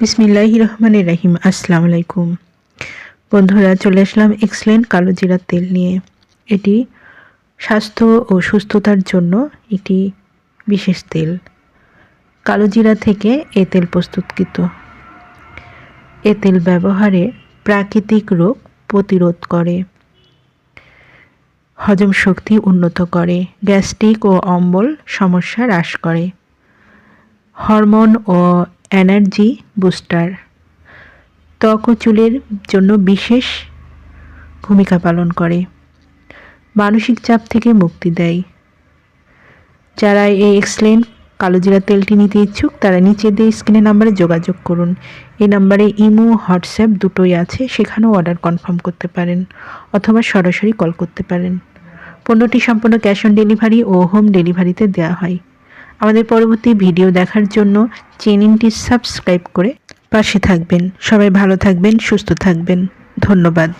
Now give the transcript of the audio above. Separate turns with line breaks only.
বিসমিল্লাহ রহমান রাহিম, আসসালামু আলাইকুম। বন্ধুরা, চলে আসলাম এক্সেলেন্ট কালো জিরার তেল নিয়ে। এটি স্বাস্থ্য ও সুস্থতার জন্য একটি বিশেষ তেল। কালো জিরা থেকে এ তেল প্রস্তুতকৃত। এ তেল ব্যবহারে প্রাকৃতিক রোগ প্রতিরোধ করে। হজম শক্তি উন্নত করে। গ্যাস্ট্রিক ও অম্বল সমস্যা হ্রাস করে। হরমোন ও এনার্জি বুস্টার ত্বক ও চুলের জন্য বিশেষ ভূমিকা পালন করে। মানসিক চাপ থেকে মুক্তি দেয়। যারা এই এক্সলেন কালো জিরা তেলটি নিতে ইচ্ছুক, তারা নিচে দিয়ে স্ক্রিনে নাম্বারে যোগাযোগ করুন। এই নাম্বারে ইমো, হোয়াটসঅ্যাপ দুটোই আছে, সেখানেও অর্ডার কনফার্ম করতে পারেন অথবা সরাসরি কল করতে পারেন। পণ্যটি সম্পূর্ণ ক্যাশ অন ডেলিভারি ও হোম ডেলিভারিতে দেওয়া হয়। আমাদের পরবর্তী ভিডিও দেখার জন্য চ্যানেলটি সাবস্ক্রাইব করে পাশে থাকবেন। সবাই ভালো থাকবেন, সুস্থ থাকবেন। ধন্যবাদ।